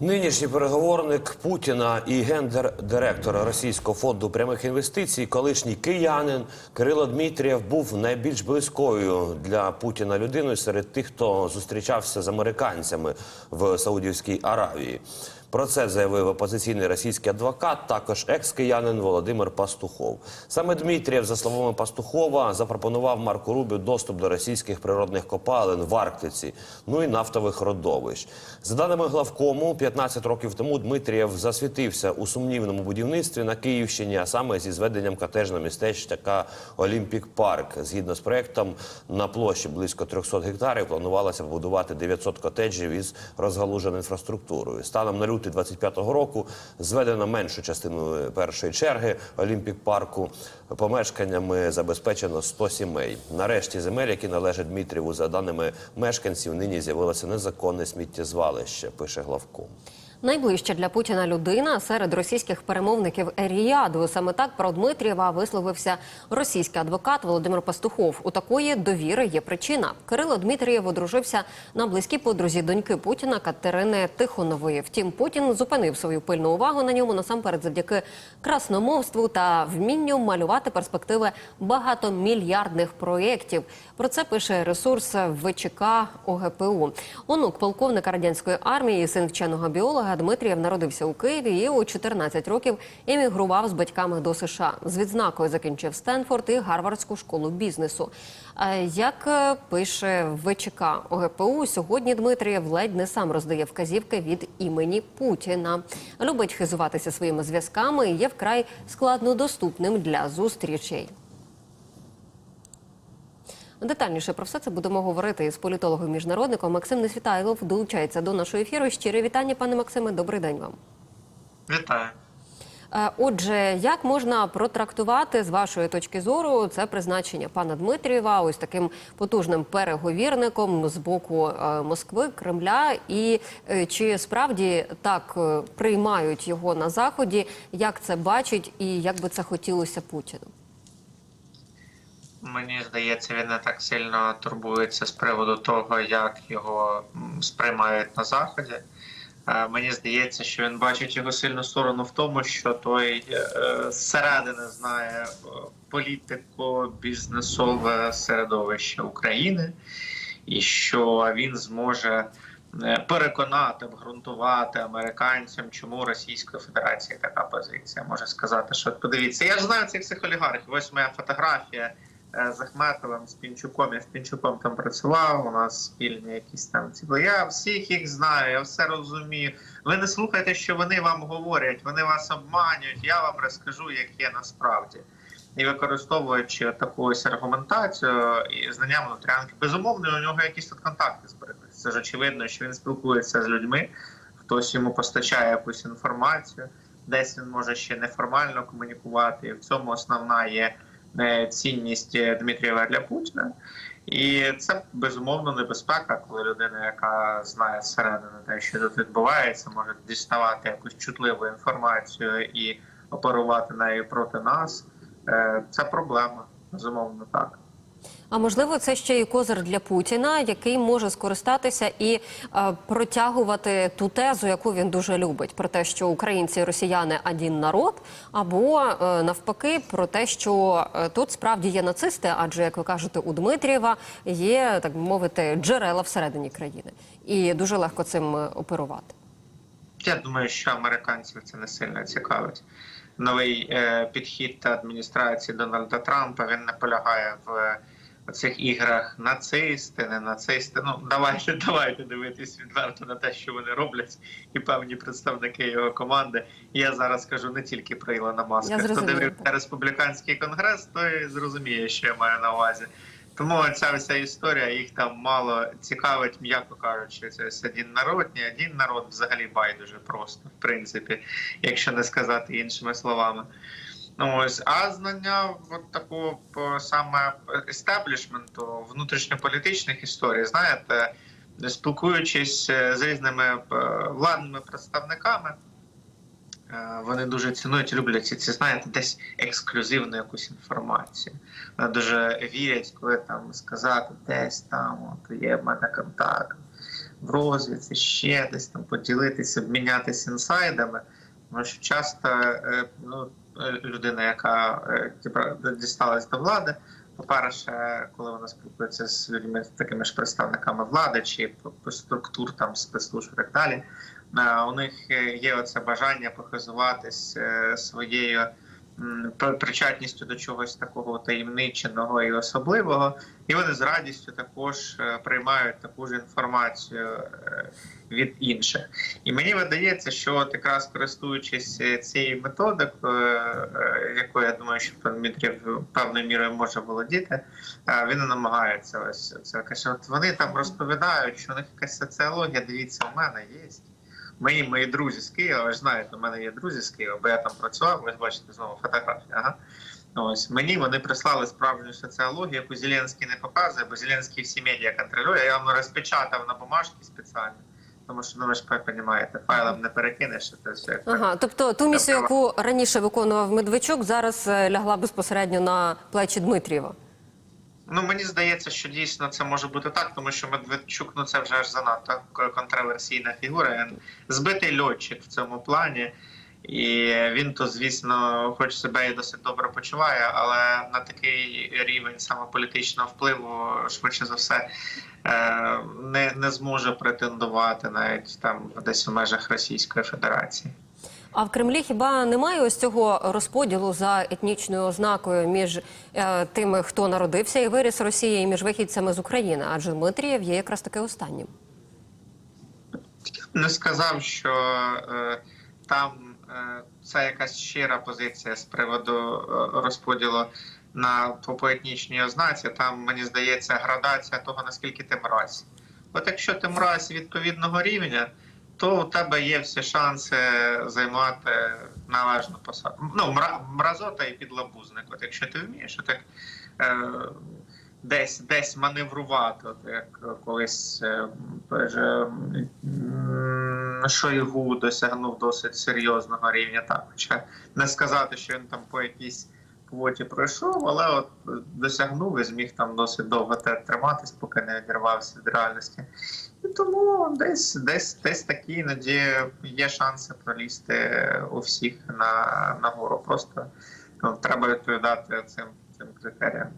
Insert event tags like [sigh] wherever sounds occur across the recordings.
Нинішній переговорник Путіна і гендер-директора Російського фонду прямих інвестицій, колишній киянин Кирило Дмитрієв був найбільш близькою для Путіна людиною серед тих, хто зустрічався з американцями в Саудівській Аравії. Про це заявив опозиційний російський адвокат, також екс-киянин Володимир Пастухов. Саме Дмитрієв, за словами Пастухова, запропонував Марку Рубі доступ до російських природних копалин в Арктиці, ну і нафтових родовищ. За даними главкому, 15 років тому Дмитрієв засвітився у сумнівному будівництві на Київщині, а саме зі зведенням котежного містечка Олімпік Парк. Згідно з проектом, на площі близько 300 гектарів планувалося побудувати 900 котеджів із розгалуженою інфраструктурою. Станом на лютий 25-го року зведено меншу частину першої черги Олімпік парку. Помешканнями забезпечено 100 сімей. Нарешті земель, які належать Дмитріву, за даними мешканців, нині з'явилося незаконне сміттєзвалище. Пише главком. Найближча для Путіна людина серед російських перемовників Еріаду. Саме так про Дмитрієва висловився російський адвокат Володимир Пастухов. У такої довіри є причина. Кирило Дмитрієв одружився на близькій подрузі доньки Путіна Катерини Тихонової. Втім, Путін зупинив свою пильну увагу на ньому насамперед завдяки красномовству та вмінню малювати перспективи багатомільярдних проєктів. Про це пише ресурс ВЧК ОГПУ. Онук полковника радянської армії, син вченого біолога Дмитрієв народився у Києві і у 14 років емігрував з батьками до США. З відзнакою закінчив Стенфорд і Гарвардську школу бізнесу. Е, Як е, пише ВЧК ОГПУ, сьогодні Дмитрієв ледь не сам роздає вказівки від імені Путіна. Любить хизуватися своїми зв'язками і є вкрай складнодоступним для зустрічей. Детальніше про все це будемо говорити з політологом-міжнародником Максим Несвітайлов. Долучається до нашого ефіру. Щире вітання, пане Максиме. Добрий день вам. Вітаю. Е, Отже, як можна протрактувати з вашої точки зору це призначення пана Дмитрієва ось таким потужним переговірником з боку е, Москви, Кремля, і е, чи справді так приймають його на заході? Як це бачить, і як би це хотілося Путіну? Мені здається, він не так сильно турбується з приводу того, як його сприймають на заході. Е, Мені здається, що він бачить його сильну сторону в тому, що той е, зсередини знає е, політико бізнесове середовище України, і що він зможе переконати, обґрунтувати американцям, чому Російської Федерації така позиція. Може сказати, що подивіться, я ж знаю цих всіх олігархів. Ось моя фотографія з Ахметовим, з Пінчуком. Я з Пінчуком там працював. У нас спільні якісь там ці. Я всіх їх знаю, я все розумію. Ви не слухайте, що вони вам говорять, вони вас обманюють. Я вам розкажу, як є насправді. І використовуючи таку ось аргументацію і знання внутрянки, безумовно, у нього якісь тут контакти збереглися. Це ж очевидно, що він спілкується з людьми, хтось йому постачає якусь інформацію, десь він може ще неформально комунікувати. І в цьому основна є е, цінність е, Дмитрієва для Путіна. І це безумовно небезпека, коли людина, яка знає зсередини те, що тут відбувається, може діставати якусь чутливу інформацію і оперувати нею проти нас. Е, Це проблема, безумовно так. А можливо, це ще і козир для Путіна, який може скористатися і е, протягувати ту тезу, яку він дуже любить, про те, що українці і росіяни один народ, або е, навпаки, про те, що е, тут справді є нацисти, адже як ви кажете, у Дмитрієва є так би мовити джерела всередині країни, і дуже легко цим е, оперувати. Я думаю, що американців це не сильно цікавить. Новий е, підхід адміністрації Дональда Трампа він не полягає в цих іграх нацисти, не нацисти. Ну давайте, [laughs] давайте дивитись відверто на те, що вони роблять, і певні представники його команди. Я зараз кажу не тільки про Ілона Маска. Хто дивився республіканський конгрес, той зрозуміє, що я маю на увазі. Тому ця вся історія їх там мало цікавить, м'яко кажучи, це ось один народ, ні один народ взагалі байдуже просто, в принципі, якщо не сказати іншими словами. Ну ось, а знання от такого саме естеблішменту внутрішньополітичних історій, знаєте, спілкуючись е, з різними е, владними представниками. Е, Вони дуже цінують, люблять ці, знаєте, десь ексклюзивну якусь інформацію. Вони дуже вірять, коли там сказати, десь там от є в мене контакт, в розвідці, ще десь там поділитися, обмінятися інсайдами. Тому що часто е, ну, е, людина, яка е, дісталась до влади, по-перше, коли вона спілкується з людьми, такими ж представниками влади чи структур там спецслужб і так далі, е, у них е, є оце бажання похизуватись е, своєю причетністю до чогось такого таємниченого і особливого, і вони з радістю також е, приймають таку ж інформацію е, від інших. І мені видається, що от якраз користуючись е, цією методикою, якою я думаю, що пан Дмитрів певною мірою може володіти, він намагається ось це каже. Вони там розповідають, що у них якась соціологія. Дивіться, у мене є. Мої мої друзі з Києва, ви ж знаєте, у мене є друзі з Києва, бо я там працював, ви бачите знову фотографії. Ага. Ось мені вони прислали справжню соціологію, яку Зеленський не показує, бо Зеленський всі медіа контролює. Я вам розпечатав на бумажці спеціально, тому що ну ви ж розумієте, файлом не перекинеш. Це все Ага, тобто ту місію, яку раніше виконував Медведчук, зараз е, лягла безпосередньо на плечі Дмитрієва. Ну мені здається, що дійсно це може бути так, тому що Медведчук ну це вже аж занадто контроверсійна фігура. Він збитий льотчик в цьому плані. І він то, звісно, хоч себе і досить добре почуває, але на такий рівень саме політичного впливу, швидше за все, е, не, не зможе претендувати навіть там десь в межах Російської Федерації. А в Кремлі хіба немає ось цього розподілу за етнічною ознакою між е, тими, хто народився і виріс Росії, і між вихідцями з України? Адже Дмитрієв є якраз таки останнім. не сказав, що е, там е, це якась щира позиція з приводу е, розподілу на по по етнічній ознаці. Там мені здається градація того наскільки ти мразь. От якщо ти мразь відповідного рівня, то у тебе є всі шанси займати належну посаду. Ну, мра, мразота і підлабузник. От якщо ти вмієш, отак. Е, десь десь маневрувати, от як колись е, Шойгу досягнув досить серйозного рівня. Так, хоча не сказати, що він там по якійсь квоті пройшов, але от досягнув і зміг там досить довго триматись, поки не відірвався від реальності. Тому десь десь десь такі іноді є шанси пролізти у всіх на, на гору. Просто ну, треба відповідати цим, цим критеріям.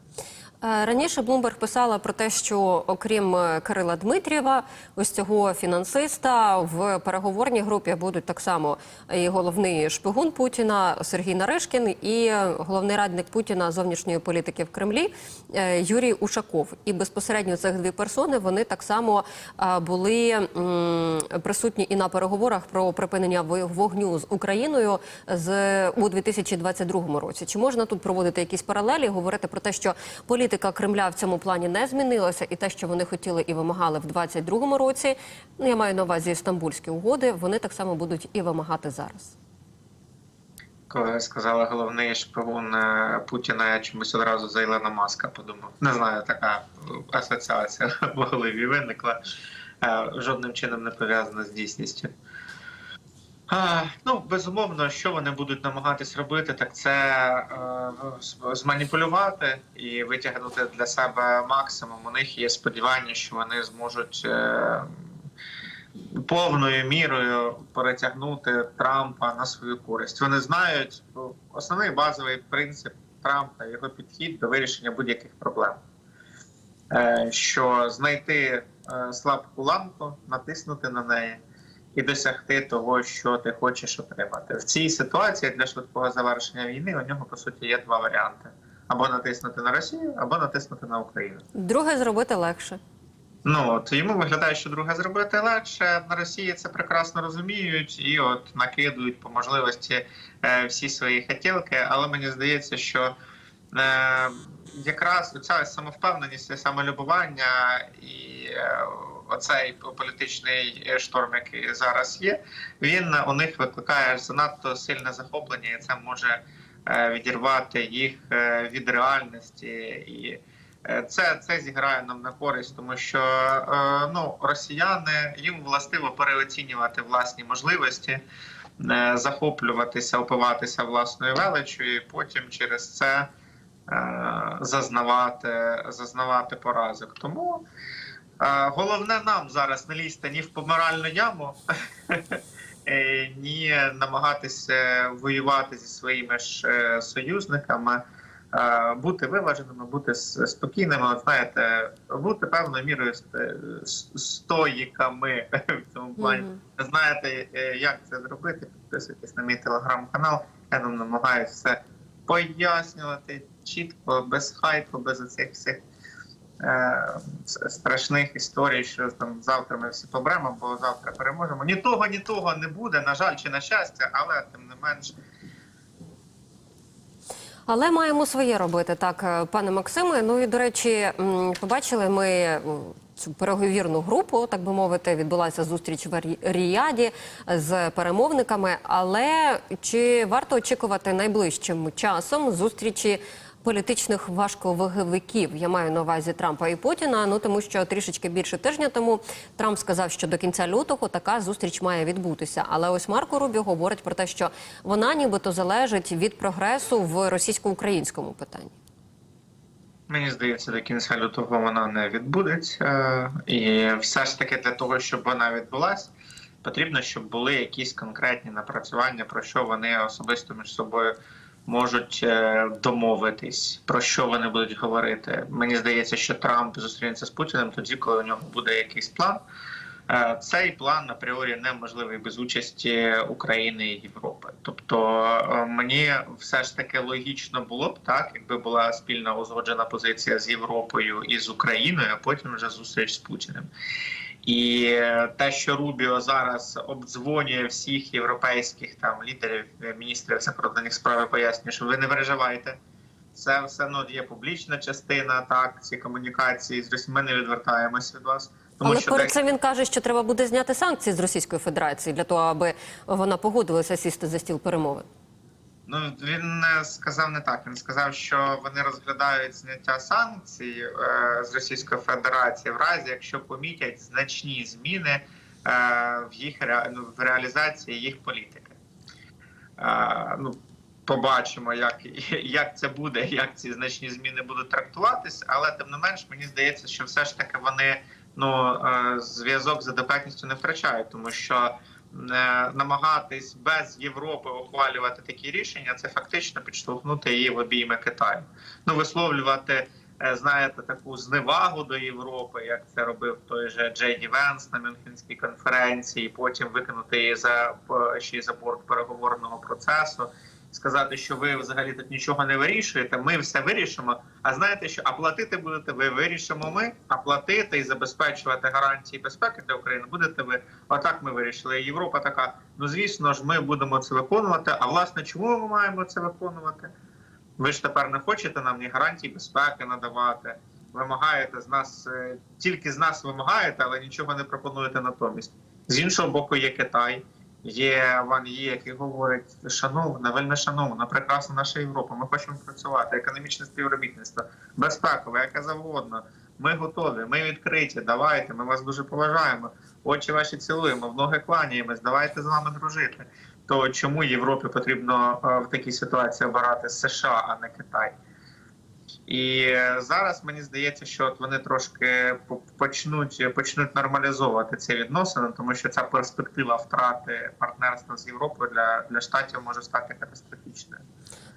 Е, Раніше Блумберг писала про те, що окрім е, Кирила Дмитрієва, ось цього фінансиста в переговорній групі будуть так само і головний шпигун Путіна Сергій Наришкін, і головний радник Путіна зовнішньої політики в Кремлі е, Юрій Ушаков. І безпосередньо цих дві персони вони так само е, були присутні і на переговорах про припинення вогню з Україною з у 2022 році. Чи можна тут проводити якісь паралелі, говорити про те, що політика Кремля в цьому плані не змінилася, і те, що вони хотіли і вимагали в 2022 році, ну я маю на увазі стамбульські угоди, вони так само будуть і вимагати зараз. Коли сказала головний шпигун е, Путіна, я чомусь одразу за Ілона Маска подумав. Не знаю, така е, асоціація [laughs] в голові виникла. Е, Жодним чином не пов'язана з дійсністю. Ну, безумовно, що вони будуть намагатись робити, так це е, зманіпулювати і витягнути для себе максимум. У них є сподівання, що вони зможуть е, повною мірою перетягнути Трампа на свою користь. Вони знають основний базовий принцип Трампа, його підхід до вирішення будь-яких проблем. Е, Що знайти е, слабку ламку, натиснути на неї і досягти того, що ти хочеш отримати. В цій ситуації для швидкого завершення війни у нього по суті є два варіанти: або натиснути на Росію, або натиснути на Україну. Друге зробити легше. Ну от йому виглядає, що друге зробити легше. На Росії це прекрасно розуміють і от накидують по можливості е, всі свої хотілки. Але мені здається, що е, якраз ця самовпевненість, самолюбування і е, оцей політичний шторм, який зараз є, він у них викликає занадто сильне захоплення, і це може е, відірвати їх е, від реальності і. Е, Це, це зіграє нам на користь, тому що ну, росіяни їм властиво переоцінювати власні можливості, захоплюватися, опиватися власною величчю, і потім через це зазнавати, зазнавати поразок. Тому Головне нам зараз не лізти ні в помиральну яму, [laughs] е, ні намагатися воювати зі своїми ж е, союзниками, бути виваженими, бути спокійними. От знаєте, бути певною мірою стоїками [laughs] в цьому плані. Знаєте, е, як це зробити? Підписуйтесь на мій телеграм-канал. Я там намагаюся все пояснювати чітко, без хайпу, без оцих всіх страшних історій, що там завтра ми всі помремо, бо завтра переможемо. Ні того, ні того не буде, на жаль, чи на щастя, але тим не менш. Але маємо своє робити, так, е, пане Максиме. Ну і до речі, побачили ми цю переговірну групу, так би мовити, відбулася зустріч в Рі- Ріяді з перемовниками. Але чи варто очікувати найближчим часом зустрічі? Політичних важковаговиків я маю на увазі Трампа і Путіна. Ну тому що трішечки більше тижня тому Трамп сказав, що до кінця лютого така зустріч має відбутися. Але ось Марко Рубіо говорить про те, що вона нібито залежить від прогресу в російсько-українському питанні. Мені здається, до кінця лютого вона не відбудеться. І все ж таки для того, щоб вона відбулася, потрібно, щоб були якісь конкретні напрацювання, про що вони особисто між собою можуть е, домовитись, про що вони будуть говорити. Мені здається, що Трамп зустрінеться з Путіним тоді, коли у нього буде якийсь план. Е, Цей план апріорі неможливий без участі України і Європи. Тобто е, мені все ж таки логічно було б так, якби була спільна узгоджена позиція з Європою і з Україною, а потім вже зустріч з Путіним. І те, що Рубіо зараз обдзвонює всіх європейських там лідерів, е, міністрів закордонних справ, пояснює, що ви не переживайте. Це все одно є публічна частина, так ці комунікації з Росією. Ми не відвертаємося від вас. Тому Але що перед цим він каже, що треба буде зняти санкції з Російської Федерації для того, аби вона погодилася сісти за стіл перемовин. Ну він е, сказав не так. Він сказав, що вони розглядають зняття санкцій е, з Російської Федерації в разі, якщо помітять значні зміни е, в їх ре- ну, в реалізації їх політики. Ну, побачимо, як, як це буде, як ці значні зміни будуть трактуватись, але тим не менш, мені здається, що все ж таки вони ну зв'язок з адекватністю не втрачають, тому що намагатись без Європи ухвалювати такі рішення, це фактично підштовхнути її в обійми Китаю. Ну висловлювати. е, Знаєте, таку зневагу до Європи, як це робив той же Джей Ді Венс на Мюнхенській конференції, потім викинути її за е, ще й за борт переговорного процесу, сказати, що ви взагалі тут нічого не вирішуєте. Ми все вирішимо. А знаєте, що а платити будете ви? Вирішимо ми, а платити і забезпечувати гарантії безпеки для України будете ви. Отак ми вирішили. Європа така. Ну звісно ж, ми будемо це виконувати. А власне, чому ми маємо це виконувати? Ви ж тепер не хочете нам ні гарантій безпеки надавати. Вимагаєте з нас е, тільки з нас вимагаєте, але нічого не пропонуєте натомість. З іншого боку, є Китай, є Ван Є, який говорить: шановна, вельми шановна, прекрасна наша Європа. Ми хочемо працювати, економічне співробітництво, безпекове, яке завгодно. Ми готові, ми відкриті. Давайте, ми вас дуже поважаємо. Очі ваші цілуємо, в ноги кланяємось. Давайте з вами дружити. То чому Європі потрібно е, в такій ситуації обирати США, а не Китай? І зараз мені здається, що от вони трошки по- почнуть почнуть нормалізовувати ці відносини, тому що ця перспектива втрати партнерства з Європою для, для штатів може стати катастрофічною.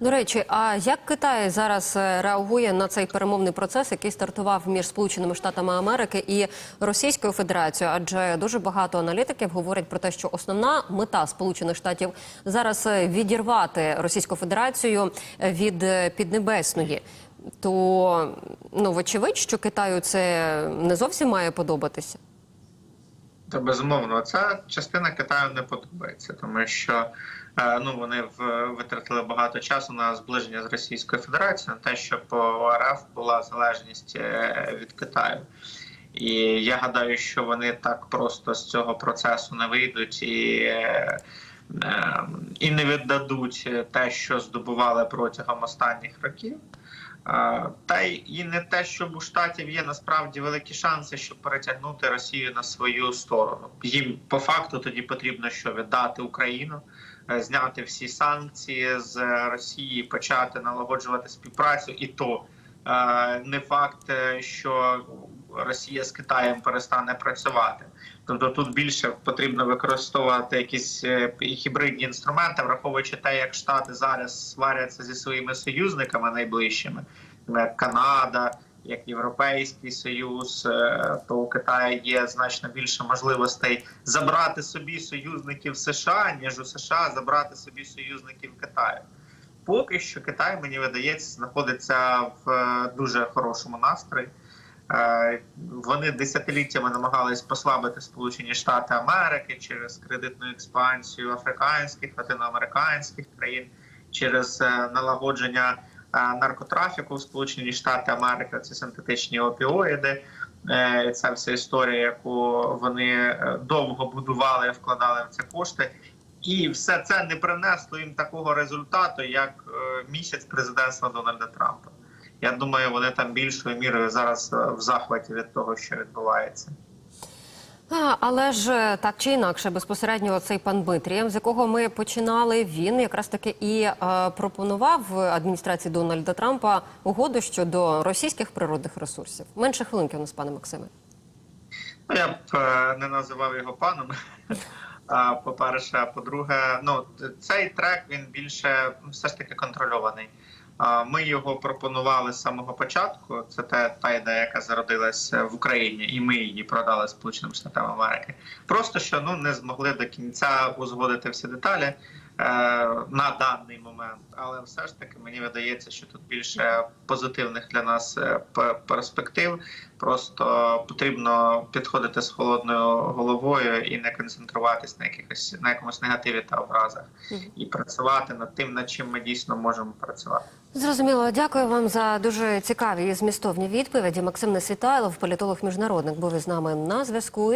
До речі, а як Китай зараз е, реагує на цей перемовний процес, який стартував між Сполученими Штатами Америки і Російською Федерацією? Адже дуже багато аналітиків говорять про те, що основна мета Сполучених Штатів зараз е, відірвати Російську Федерацію е, від Піднебесної. То ну вочевидь, що Китаю це не зовсім має подобатися. Та безумовно, ця частина Китаю не подобається, тому що е, ну вони витратили багато часу на зближення з Російською Федерацією, на те, щоб РФ була залежність е, від Китаю. І я гадаю, що вони так просто з цього процесу не вийдуть і, е, е, і не віддадуть те, що здобували протягом останніх років. Та і не те, щоб у штатів є насправді великі шанси, щоб перетягнути Росію на свою сторону. Їм по факту тоді потрібно що віддати Україну, е, зняти всі санкції з Росії, почати налагоджувати співпрацю, і то е, не факт, е, що Росія з Китаєм перестане працювати. Тобто тут більше потрібно використовувати якісь е, гібридні інструменти, враховуючи те, як Штати зараз сваряться зі своїми союзниками найближчими, як Канада, як Європейський Союз, е, то у Китаю є значно більше можливостей забрати собі союзників США, ніж у США забрати собі союзників Китаю. Поки що Китай, мені видається, знаходиться в е, дуже хорошому настрої. Вони десятиліттями намагались послабити Сполучені Штати Америки через кредитну експансію африканських, латиноамериканських країн, через е, налагодження е, наркотрафіку в Сполучені Штати Америки, це синтетичні опіоїди. Це вся історія, яку вони е, довго будували і вкладали в це кошти. І все це не принесло їм такого результату, як місяць президентства Дональда Трампа. Я думаю, вони там більшою мірою зараз е, в захваті від того, що відбувається. А, але ж е, так чи інакше, безпосередньо цей пан Дмитрієв, з якого ми починали, він якраз таки і е, пропонував адміністрації Дональда Трампа угоду щодо російських природних ресурсів. Менше хвилинки у нас, пане Максиме. Ну, я б е, не називав його паном. [laughs] По-перше, по-друге, ну цей трек він більше все ж таки контрольований. Ми його пропонували з самого початку. Це та, та ідея, яка зародилась в Україні, і ми її продали Сполученим Штатам Америки. Просто що ну не змогли до кінця узгодити всі деталі е, на даний момент. Але все ж таки мені видається, що тут більше позитивних для нас е, перспектив. Просто потрібно підходити з холодною головою і не концентруватись на якихось на якомусь негативі та образах, і працювати над тим, над чим ми дійсно можемо працювати. Зрозуміло, дякую вам за дуже цікаві і змістовні відповіді. Максим Несвітайлов, політолог міжнародник, був із нами на зв'язку.